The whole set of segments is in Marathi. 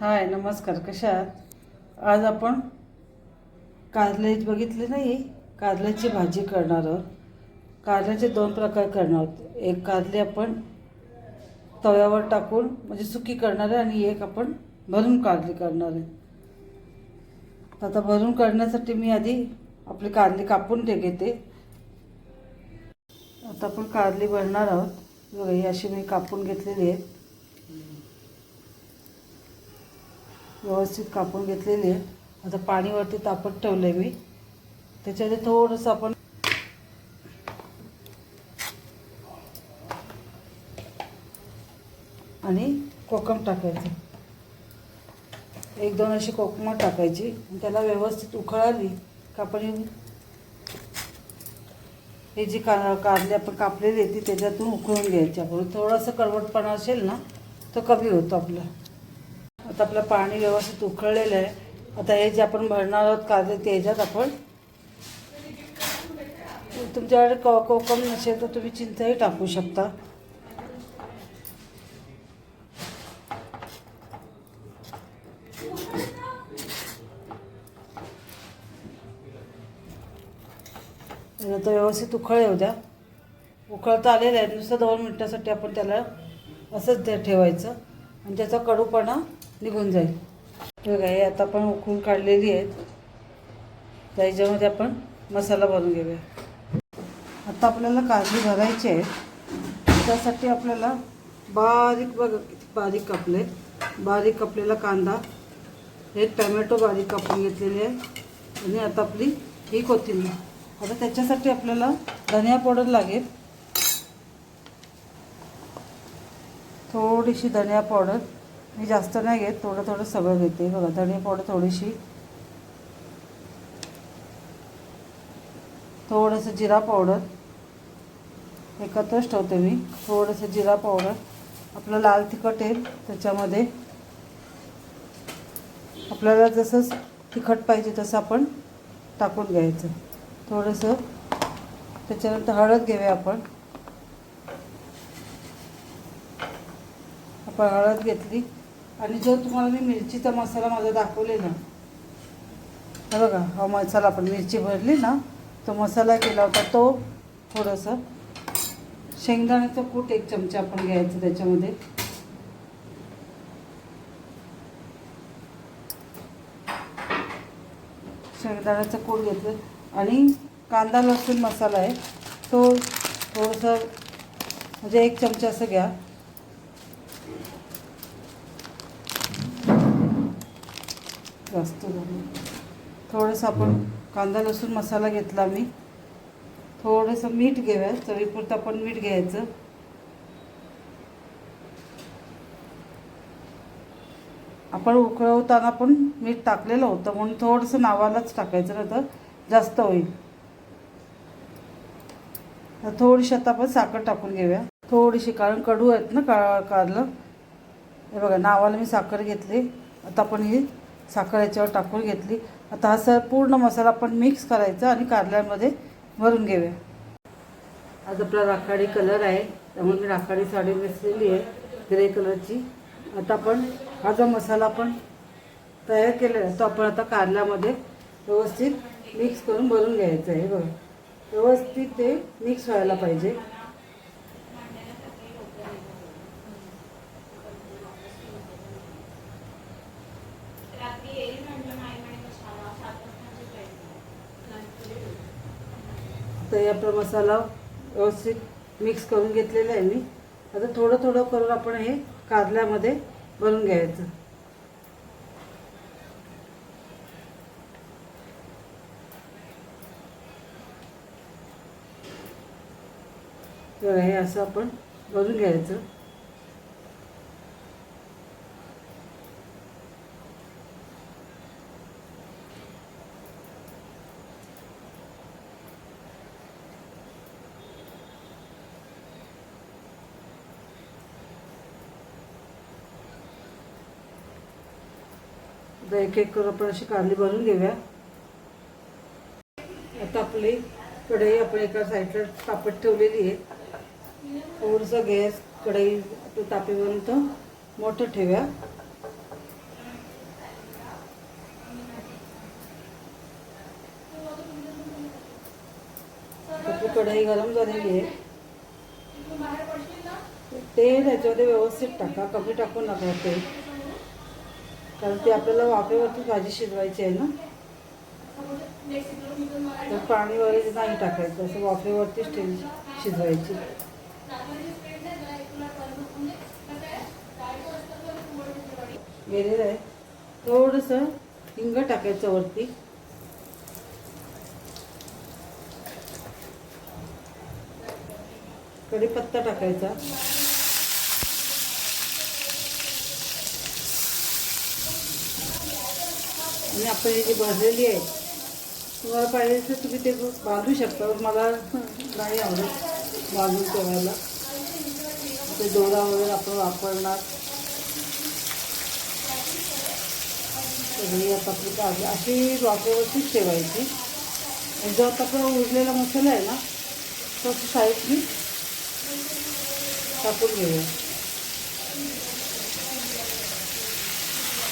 हाय नमस्कार कशा आहात? आज आपण कारले बघितले नाही कारल्याची भाजी करणार आहोत. कारल्याचे दोन प्रकार करणार आहोत. एक कारले आपण तव्यावर टाकून म्हणजे सुकी करणार आहे आणि एक आपण भरून कारली करणार आहे. आता भरून करण्यासाठी मी आधी आपली कारली कापून ते घेते. आता आपण कारली भरणार आहोत. बघा ही अशी मी कापून घेतलेली आहे. व्यवस्थित कापून घेतलेली आहे. आता पाणीवरती तापत ठेवलं आहे मी. त्याच्यामध्ये थोडंसं आपण आणि कोकम टाकायचं. एक दोन अशी कोकम टाकायची. आणि त्याला व्यवस्थित उखळाली कापणी का आपण हे जी का काढली आपण कापलेली आहे ती त्याच्यातून उकळून घ्यायची. आपण थोडंसं कडवटपणा असेल ना तो कमी होतो आपला. आता आपलं पाणी व्यवस्थित उकळलेलं आहे. आता हे जे आपण भरणार आहोत कारले ते आपण तुमच्याकडे को कोकम नसेल तर तुम्ही चिंचही टाकू शकता. आता तो व्यवस्थित उखळ येऊ द्या. उकळता आलेलं आहे. नुसतं दोन मिनटासाठी आपण त्याला असंच ते ठेवायचं. आणि त्याचा कडूपणा निघून जाईल. बघा हे आता आपण उकळून काढलेली आहेत. त्याच्यामध्ये आपण मसाला बनवून घेऊया. आता आपल्याला काजू भरायची आहे त्यासाठी आपल्याला बारीक बघा किती बारीक कापले बारीक कापलेला कांदा. हे टमॅटो बारीक कापून घेतलेली आहे आणि आता आपली ही कोथिंबीर. आता त्याच्यासाठी आपल्याला धनिया पावडर लागेल. थोडीशी धनिया पावडर. मी जास्त नाही घेत थोडं थोडं सगळं घेते. बघा धणे पावडर थोडीशी. थोडंसं जिरा पावडर. एकत्रच ठेवते मी. थोडंसं जिरा पावडर. आपलं लाल तिखट येईल त्याच्यामध्ये. आपल्याला जसं तिखट पाहिजे तसं आपण टाकून घ्यायचं. थोडंसं. त्याच्यानंतर हळद घेऊया आपण. आपण हळद घेतली. आणि जो तुम्हाला मी मिरचीचा मसाला माझा दाखवले ना बघा हा मसाला आपण मिरची भरली ना तो मसाला केला होता तो थोडंसं शेंगदाण्याचं कूट एक चमचा आपण घ्यायचं त्याच्यामध्ये. शेंगदाण्याचं कूट घेतलं. आणि कांदा लसूण मसाला आहे तो थोडंसं म्हणजे एक चमचा असं घ्या. जास्त झालं थोडंसं आपण कांदा लसूण मसाला घेतला मी थोडंसं मीठ घेऊया चवीपुरतं आपण मीठ घ्यायचं. आपण उकळवताना पण मीठ टाकलेलं होतं म्हणून थोडंसं नावालाच टाकायचं नाही तर जास्त होईल. तर थोडीशी आता आपण साखर टाकून घेऊया. थोडीशी कारण कडू आहेत ना का कारलं. हे बघा नावाला मी साखर घेतली. आता आपण ही साखर याच्यावर टाकून घेतली. आता हा सर पूर्ण मसाला आपण मिक्स करायचा आणि कारल्यामध्ये भरून घेऊया. आज आपला राखाडी कलर आहे. त्यामुळे मी राखाडी साडी नेसलेली आहे ग्रे कलरची आता आपण हा जो मसाला आपण तयार केलेला आहे तो आपण आता कारल्यामध्ये व्यवस्थित मिक्स करून भरून घ्यायचं आहे. बघा. व्यवस्थित ते मिक्स व्हायला पाहिजे. तर आपला मसाला व्यवस्थित मिक्स करून घेतलेला आहे मी. आता थोडं थोडं करून आपण हे कारल्यामध्ये भरून घ्यायचं. तर हे असं आपण भरून घ्यायचं. आता एक एक करून आपण अशी कारली भरून घेऊया. आता आपली कढई आपण एका साईडला तापत ठेवलेली आहे. थोडंसं गॅस कढई तापेपर्यंत मोठं ठेवूया. आपली कढई गरम झालेली आहे. तेल त्याच्यामध्ये व्यवस्थित टाका. कमी टाकू नका ते कारण ते आपल्याला वाफेवरती भाजी शिजवायची आहे ना. तर पाणी वगैरे नाही टाकायचं असं वाफेवरतीच स्टील शिजवायची. गेलेलं आहे. थोडंसं हिंग टाकायचं वरती. कढीपत्ता टाकायचा. आणि आपण ही जी भाजलेली आहे तुम्हाला पाहिजे तर तुम्ही ते बांधू शकता. मला नाही आवडत बांधून ठेवायला ते दोरा वगैरे आपण वापरणार. सगळी आता आपली भाजी अशी वाफेवरतीच ठेवायची. आणि जो आता आपला उरलेला मसाला आहे ना तो असं साईडनी टाकून घेऊया.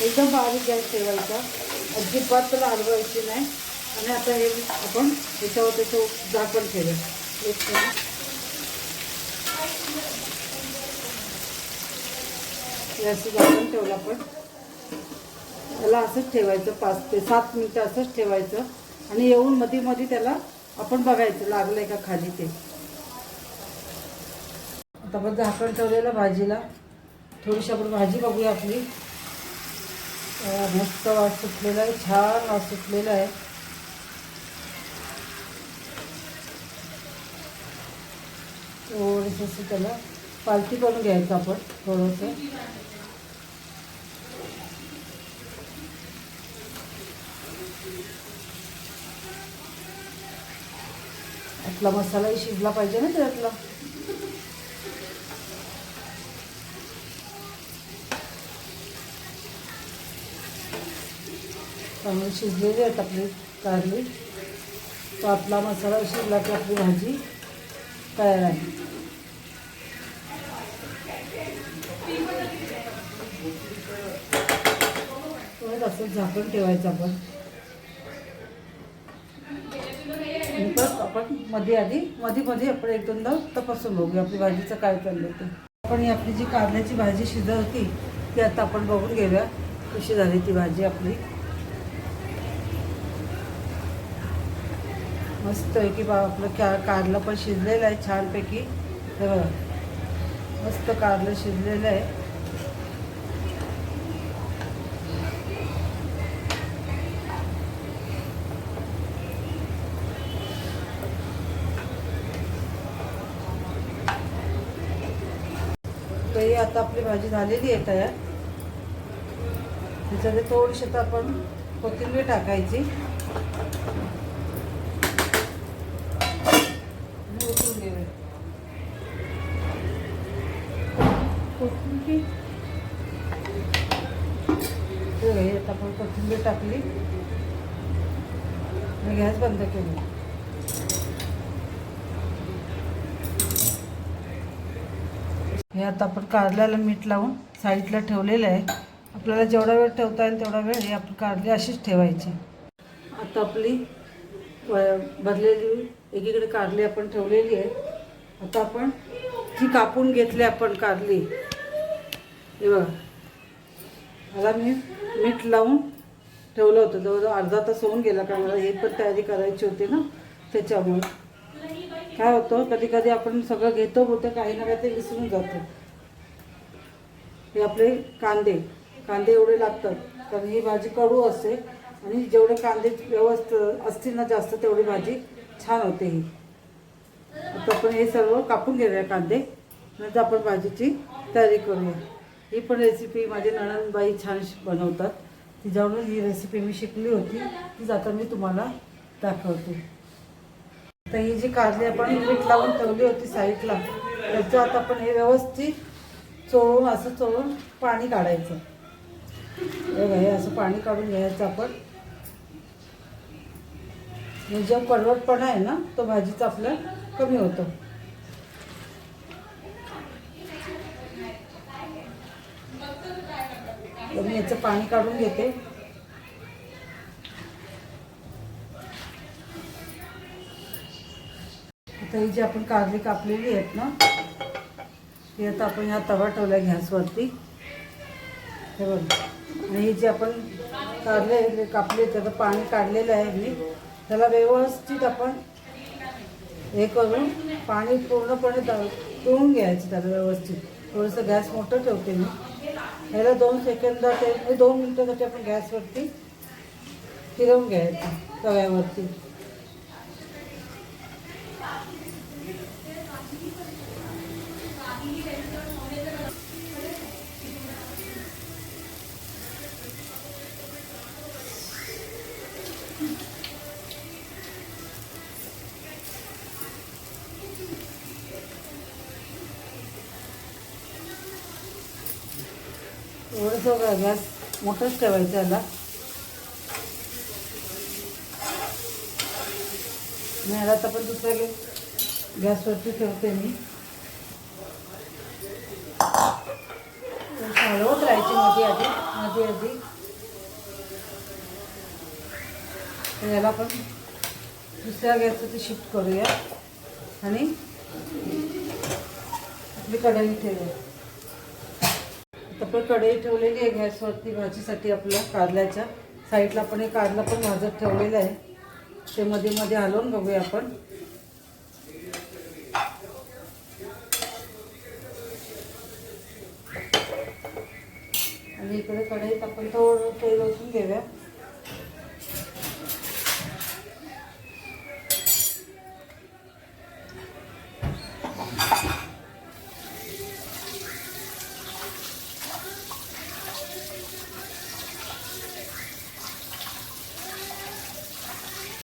एकदम बारीक गॅस ठेवायचा. अजिबात त्याला हलवायची नाही. आणि आता हे आपण त्याच्यावर त्याचं झाकण ठेवलं. एक असं झाकण ठेवलं आपण. त्याला असंच ठेवायचं पाच ते सात मिनटं असंच ठेवायचं. आणि येऊन मध्ये मध्ये त्याला आपण बघायचं लागलंय का खाली ते. आता आपण झाकण ठेवलेलं भाजीला. थोडीशी आपण भाजी बघूया आपली. मस्त वास सुटलेला आहे छान वास सुटलेला आहे. थोडंसं असं त्याला पालती करून घ्यायचं आपण थोडंसं. आपला मसालाही शिजला पाहिजे ना त्यातला. त्यामुळे शिजलेली आहेत आपली कारली तो आपला मसाला शिजला की आपली भाजी तयार आहे. असं झाकण ठेवायचं आपण. आपण मध्ये आधी मध्ये मध्ये आपण एक दोनदा तपासून बघूया आपली भाजीचं काय चाललं ते. आपण ही आपली जी कारल्याची भाजी शिजत होती ती आता आपण बघून घेऊया कशी झाली ती भाजी आपली. मस्त आहे की बा आपलं का कारलं पण शिजलेलं आहे छानपैकी. हे बघा. मस्त कारलं शिजलेलं आहे. तर ही आता आपली भाजी झालेली आहे तयार. त्याच्यामध्ये थोडीशी आता आपण कोथिंबीर टाकायची. कोथिंबीर हो, हे आता आपण कोथिंबीर टाकली. आणि गॅस बंद केली. हे आता आपण कारल्याला मीठ लावून साईडला ठेवलेलं आहे. आपल्याला जेवढा वेळ ठेवता येईल तेवढा वेळ हे आपण कारली अशीच ठेवायची. आता आपली भरलेली एकीकडे कारली आपण ठेवलेली आहे. आता आपण जी कापून घेतली आपण कारली. हे बघा. मला मी मीठ लावून ठेवलं होतं. जवळजवळ अर्धा तास होऊन गेला कारण मला. हे पण तयारी करायची होती ना त्याच्यामुळे. काय होतं कधी कधी आपण सगळं घेतो होतं काही ना काही ते विसरून जातो. हे आपले कांदे. कांदे एवढे लागतात. कारण ही भाजी कडू असते आणि जेवढे कांदे व्यवस्थित असतील ना जास्त तेवढी भाजी छान होते ही. आता आपण हे सर्व कापून घेऊया कांदे. नंतर आपण भाजीची तयारी करूया. ही पण रेसिपी माझी नणंदबाई छान बनवतात. तिच्यावरून ही रेसिपी मी शिकली होती. तीच आता मी तुम्हाला दाखवते. तर ही जी कारली आपण मीठ लावून ठेवली होती साईडला त्याचं आता आपण हे व्यवस्थित चोळून असं चोळून पाणी काढायचं. हे असं पाणी काढून घ्यायचं आपण. जो कडवटपणा आहे ना तो भाजीचा आपल्या कमी होतो. तर मी याचं पाणी काढून घेते. तर ही जी आपण काजली कापलेली आहेत ना ती आता आपण ह्या तवा ठेवला गॅसवरती. हे बघ. आणि ही जी आपण काढले कापले त्याचं पाणी काढलेलं आहे मी. त्याला व्यवस्थित आपण हे करून पाणी पूर्णपणे द- पिळून घ्यायचं त्याला व्यवस्थित. थोडंसं गॅस मोठं ठेवते मी. ह्याला दोन सेकंद ते दोन मिनटासाठी आपण गॅसवरती फिरवून घ्यायचं तव्यावरती. थोडंसं गॅस मोठंच ठेवायचं याला नाही आता पण दुसऱ्या गॅस गॅसवरती ठेवते मी. हळवत राहायची माझी आधी माझी आधी. याला आपण दुसऱ्या गॅसवरती शिफ्ट करूया. आणि आपली कढई ठेवूया. तर आपण कढई ठेवलेली आहे गॅसवरती भाजीसाठी आपल्या कारल्याच्या. साईडला पण हे कारला पण भाजत ठेवलेलं आहे. ते मध्ये मध्ये हलवून बघूया आपण. आणि इकडे कढईत आपण थोडं तेल ओतून घेऊया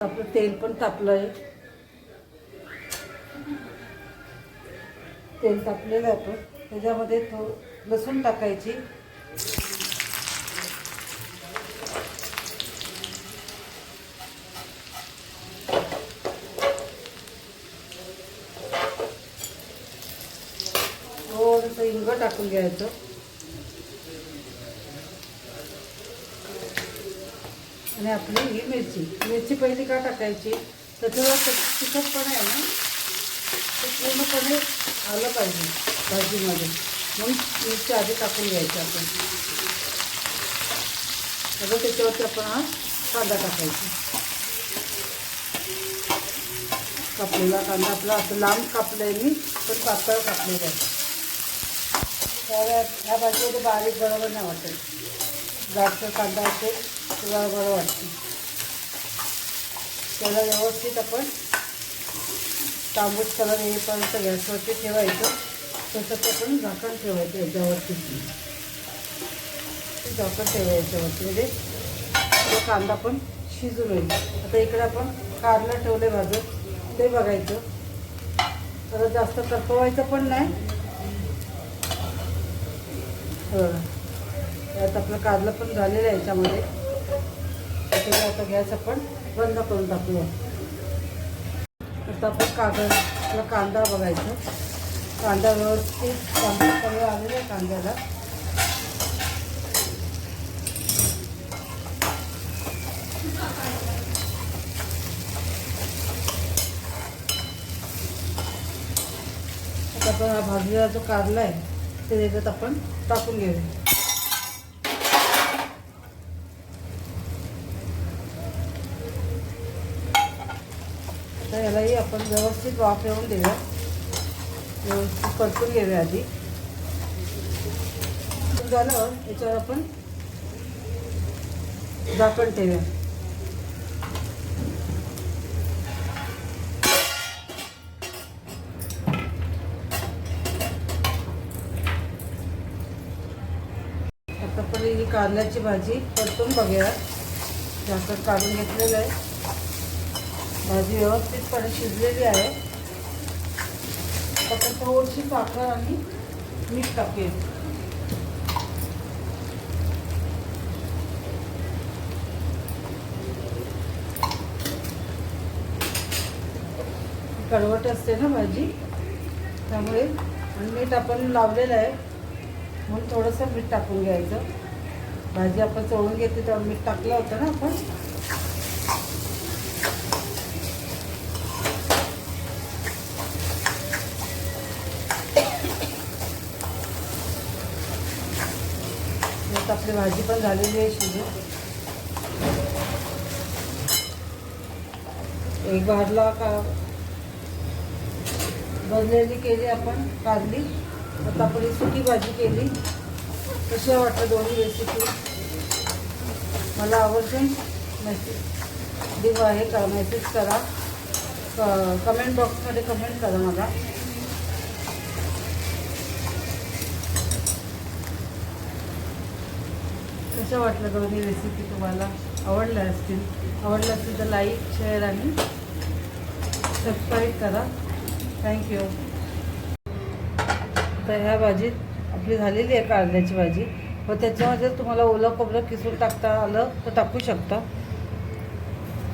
आपलं तेल पण तापलं आहे तेल तापलेलं आपण त्याच्यामध्ये थो लसूण टाकायची. थोडंसं इंग टाकून घ्यायचं. आणि आपली ही मिरची. मिरची पहिली का टाकायची? त्याच्यावर तिखटपणा आहे ना ते पूर्णपणे आलं पाहिजे भाजीमध्ये. म्हणून मिरची आधी टाकून घ्यायची आपण. सगळं त्याच्यावरती आपण हा कांदा टाकायचा. कापलेला कांदा आपला असं लांब कापलं आहे मी पण पातळ कापलेलं आहे. त्या ह्या भाजीमध्ये बारीक बरोबर नाही वाटत. जास्त कांदा असेल तुला बरं वाटतं. त्याला व्यवस्थित आपण तांबूस कलर येईपर्यंत गॅसवरती ठेवायचं. तसं ते आपण झाकण ठेवायचं याच्यावरती. झाकण ठेवायचं याच्यावरती. म्हणजे तो कांदा पण शिजून येईल. आता इकडे आपण कारलं ठेवले भाजत ते बघायचं. तर जास्त करपवायचं पण नाही. बघा यात आपलं कारलं पण झालेलं आहे याच्यामध्ये. त्याच्यामुळे आता गॅस आपण बंद करून टाकूया. आता आपण कागद कांदा बघायचं. कांदा व्यवस्थित कांदा सगळं आलेला आहे कांद्याला. आता आपण हा भाजलेला जो कारला आहे ते त्याच्यात आपण टाकून घेऊया. आता यालाही आपण व्यवस्थित वाफ येऊन देऊया. व्यवस्थित परतून घेऊया आधी. झालं याच्यावर आपण झाकण ठेवूया. आता पण ही कारल्याची भाजी परतून बघूया. झाकण काढून घेतलेलं आहे. भाजी व्यवस्थितपणे शिजलेली आहे. आता थोडीशी साखर आणि मीठ टाकेल. कडवट असते ना भाजी. त्यामुळे आणि मीठ आपण लावलेलं आहे. म्हणून थोडंसं मीठ टाकून घ्यायचं. भाजी आपण चोळून घेते तेव्हा मीठ टाकलं होतं ना आपण. आपली भाजी पण झालेली आहे शिजून. एक भाजला का? भरलेली केली आपण काढली आता आपण सुकी भाजी केली. कशी वाटतं दोन्ही रेसिपी मला आवर्जून मेसेज दिवा आहे का? मेसेज करा. क कमेंट बॉक्समध्ये कमेंट करा मला. कसं वाटलं दोन्ही रेसिपी तुम्हाला आवडल्या असतील. आवडल्या असतील तर लाईक शेअर आणि सबस्क्राईब करा. थँक्यू तर ह्या भाजीत आपली झालेली आहे कारल्याची भाजी. व त्याच्यामध्ये तुम्हाला ओलं खोबरं किसून टाकता आलं तर टाकू शकता.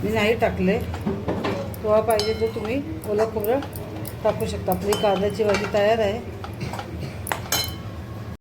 मी नाही टाकले. तुम्हाला पाहिजे तर तुम्ही ओलं खोबरं टाकू शकता. आपली कारल्याची भाजी तयार आहे.